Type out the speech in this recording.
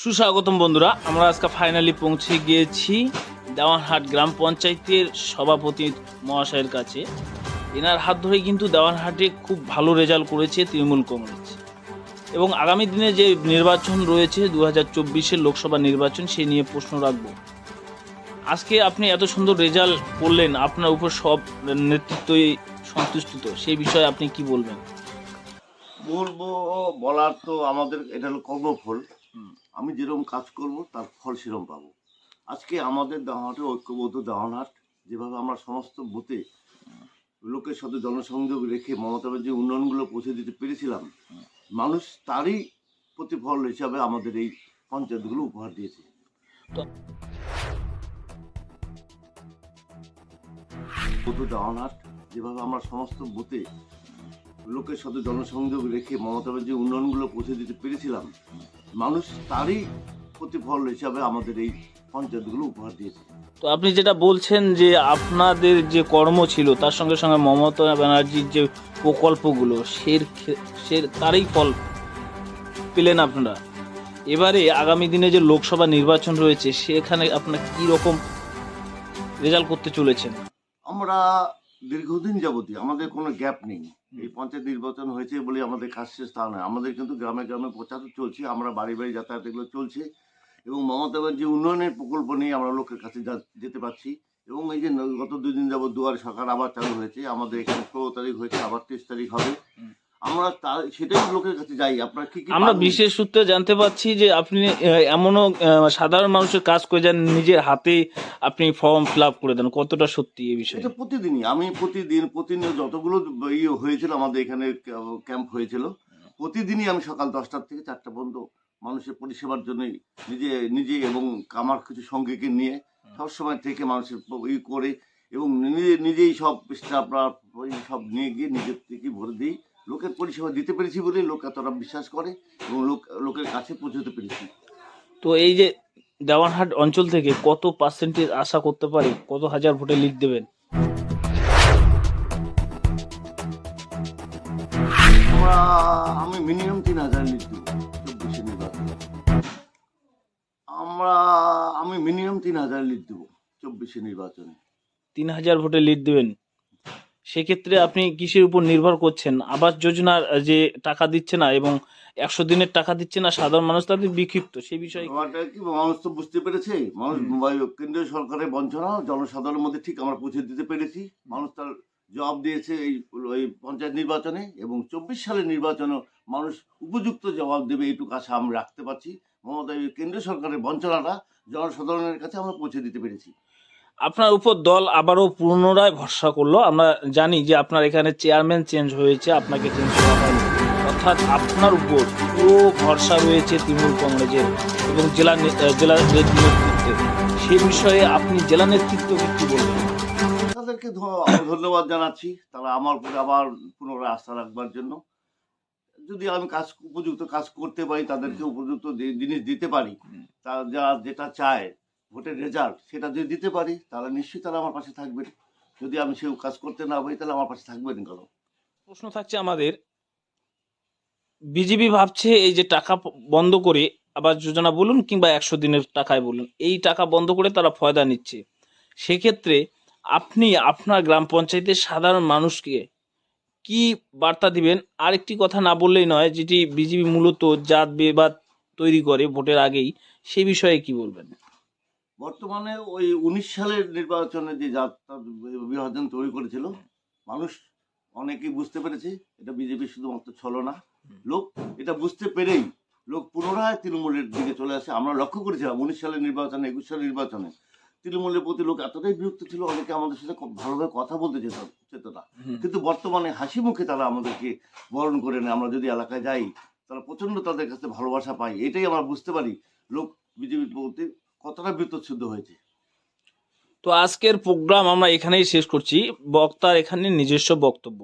সুস্বাগতম বন্ধুরা, আমরা আজকে ফাইনালি পৌঁছে গিয়েছি দেওয়ানহাট গ্রাম পঞ্চায়েতের সভাপতি মহাশয়ের কাছে। এনার হাত ধরে কিন্তু দেওয়ানহাটে খুব ভালো রেজাল্ট করেছে তৃণমূল কংগ্রেস। এবং আগামী দিনে যে নির্বাচন রয়েছে দু হাজার চব্বিশের লোকসভা নির্বাচন, সে নিয়ে প্রশ্ন রাখব। আজকে আপনি এত সুন্দর রেজাল্ট করলেন, আপনার উপর সব নেতৃত্বই সন্তুষ্ট তো সেই বিষয়ে আপনি কি বলবেন? বলব বলার তো আমাদের এটা হলো কর্মফল। আমি যেরকম কাজ করব তার ফল সেরকম পাবো। আজকে আমাদের দাহাটে ঐক্যবদ্ধ দাহনহাট যেভাবে আমরা সমস্ত বুথে লোকের সাথে জনসংযোগ রেখে মমতা যে উন্নয়নগুলো পৌঁছে দিতে পেরেছিলাম মানুষ তারই প্রতিফল হিসাবে আমাদের এই পঞ্চায়েতগুলো উপহার দিয়েছে। বুথ দাহনহাট যেভাবে আমরা সমস্ত বুথে লোকের সাথে জনসংযোগ রেখে মমতা যে উন্নয়নগুলো পৌঁছে দিতে পেরেছিলাম মানুষ তারই প্রতিফল হিসাবে আমাদের এই পঞ্চায়েতগুলো উপহার দিয়েছে। তো আপনি যেটা বলছেন যে আপনাদের যে কর্ম ছিল তার সঙ্গে সঙ্গে মমতা ব্যানার্জির যে প্রকল্পগুলো সের সের তারই ফল পেলেন আপনারা। এবারে আগামী দিনে যে লোকসভা নির্বাচন রয়েছে সেখানে আপনার কি রকম রেজাল্ট করতে চলেছেন? আমরা দীর্ঘদিন যাবতীয় আমাদের কোনো গ্যাপ নেই। এই পঞ্চায়েত নির্বাচন হয়েছে বলে আমাদের কাজ শেষ তা নয়। আমাদের কিন্তু গ্রামে গ্রামে প্রচার চলছে আমরা বাড়ি বাড়ি যাতায়াত এগুলো চলছে এবং মমতা ব্যানার্জি উন্নয়নের প্রকল্প নিয়ে আমরা লোকের কাছে যেতে পারছি এবং এই যে গত দুদিন যাবত দুয়ারে সরকার আবার চালু হয়েছে আমাদের এখানে ষোলো তারিখ হয়েছে আবার তেইশ তারিখ হবে। আমরা সেটাই লোকের কাছে যাই। আপনারা কি আমরা? বিশেষ সূত্রে জানতে পারছি যে আপনি এমনও সাধারণ মানুষের কাজ করে যান নিজের হাতে আপনি ফর্ম ফিল আপ করে দেন। কতটা সত্যি এই বিষয়ে? এটা প্রতিদিনই। আমি প্রতিদিন প্রতিদিন যতগুলো ইয়ে হয়েছিল আমাদের এখানে ক্যাম্প হয়েছিল প্রতিদিনই আমি সকাল দশটার থেকে চারটা পর্যন্ত মানুষের পরিষেবার জন্য নিজে নিজে এবং আমার কিছু সঙ্গীকে নিয়ে সবসময় থেকে মানুষের ই করে এবং নিজে নিজেই সব স্টাফরা সব নিয়ে গিয়ে নিজের থেকে ভরে দিই। লোকের পরিষেবা দিতে পেরেছি বলে লোক এতটা বিশ্বাস করে এবং লোক লোকের কাছে পৌঁছতে পেরেছি। তো এই যে দেওয়ানহাট অঞ্চল থেকে কত পার্সেন্টেজ আশা করতে পারি কত হাজার ভোটে লিড দেবেন? আমরা আমি মিনিমাম তিন হাজার লিট দেবো চব্বিশে নির্বাচনে। আমরা আমি মিনিমাম তিন হাজার লিট দেবো চব্বিশে নির্বাচনে। তিন হাজার ভোটে লিড দেবেন? সেক্ষেত্রে আপনি কিসের উপর নির্ভর করছেন? আবাস যোজনার যে টাকা দিচ্ছে না এবং একশো দিনের টাকা দিচ্ছে না সাধারণ মানুষ তাদের বিক্ষিপ্ত। সেই বিষয়ে কি? মানুষ তো বুঝতে পেরেছে। মানুষ কেন্দ্রীয় সরকারের বঞ্চনা জনসাধারণের মধ্যে ঠিক আমরা পৌঁছে দিতে পেরেছি। মানুষ তার জবাব দিয়েছে এই এই পঞ্চায়েত নির্বাচনে এবং চব্বিশ সালের নির্বাচনে মানুষ উপযুক্ত জবাব দেবে এইটুকু আশা আমরা রাখতে পারছি। মমতা এই কেন্দ্রীয় সরকারের বঞ্চনাটা জনসাধারণের কাছে আমরা পৌঁছে দিতে পেরেছি। আপনার উপর দল আবারও পুনরায় ভরসা করল। আমরা জানি যে আপনার এখানে চেয়ারম্যান চেঞ্জ হয়েছে, আপনাকে চেঞ্জ করা হয়নি। অর্থাৎ আপনার উপর পুরো ভরসা রয়েছে তৃণমূল কংগ্রেসের এবং জেলা জেলা নেতৃত্বের। সেই বিষয়ে আপনি জেলা নেতৃত্বকে কি বলবেন? তাদেরকে ধন্যবাদ জানাচ্ছি। তারা আমার উপরে আবার পুনরায় আস্থা রাখবার জন্য। যদি আমি কাজ, উপযুক্ত কাজ করতে পারি, তাদেরকে উপযুক্ত জিনিস দিতে পারি হুম। তা যারা যেটা চায় ভোটের রেজাল্ট, সেটা যদি দিতে পারি, তাহলে নিশ্চয়ই তারা আমার পাশে থাকবেন যদি আমি সেও কাজ করতে না পারি, তাহলে আমার পাশে থাকবেন কেন? প্রশ্ন থাকছে আমাদের, বিজেপি ভাবছে এই যে টাকা বন্ধ করে, আবার যোজনা বলুন কিংবা একশো দিনের টাকায় বলুন, এই টাকা বন্ধ করে তারা ফয়দা নিচ্ছে। সেক্ষেত্রে আপনি আপনার গ্রাম পঞ্চায়েতের সাধারণ মানুষকে কি বার্তা দিবেন? আরেকটি কথা না বললেই নয়, যেটি বিজেপি মূলত জাত বিবাদ তৈরি করে ভোটের আগেই, সে বিষয়ে কি বলবেন? বর্তমানে ওই উনিশ সালের নির্বাচনে যে যাত্রা বিভাজন তৈরি করেছিল মানুষ অনেকেই বুঝতে পেরেছে এটা বিজেপি শুধুমাত্র ছলনা। লোক এটা বুঝতে পেরেই লোক পুনরায় তৃণমূলের দিকে চলে আসে। আমরা লক্ষ্য করেছিলাম উনিশ সালের নির্বাচনে একুশ সালের নির্বাচনে। তৃণমূলের প্রতি লোক এতটাই বিরক্ত ছিল অনেকে আমাদের সাথে খুব ভালোভাবে কথা বলতে যেত যেত না কিন্তু বর্তমানে হাসি মুখে তারা আমাদেরকে বরণ করে নেয়। আমরা যদি এলাকায় যাই তারা প্রচণ্ড তাদের কাছে ভালোবাসা পাই এটাই আমরা বুঝতে পারি। লোক বিজেপির প্রতি কতটা বিতচ্ছুদ্ধ হয়েছে? তো আজকের প্রোগ্রাম আমরা এখানেই শেষ করছি। বক্তার এখানে নিজস্ব বক্তব্য।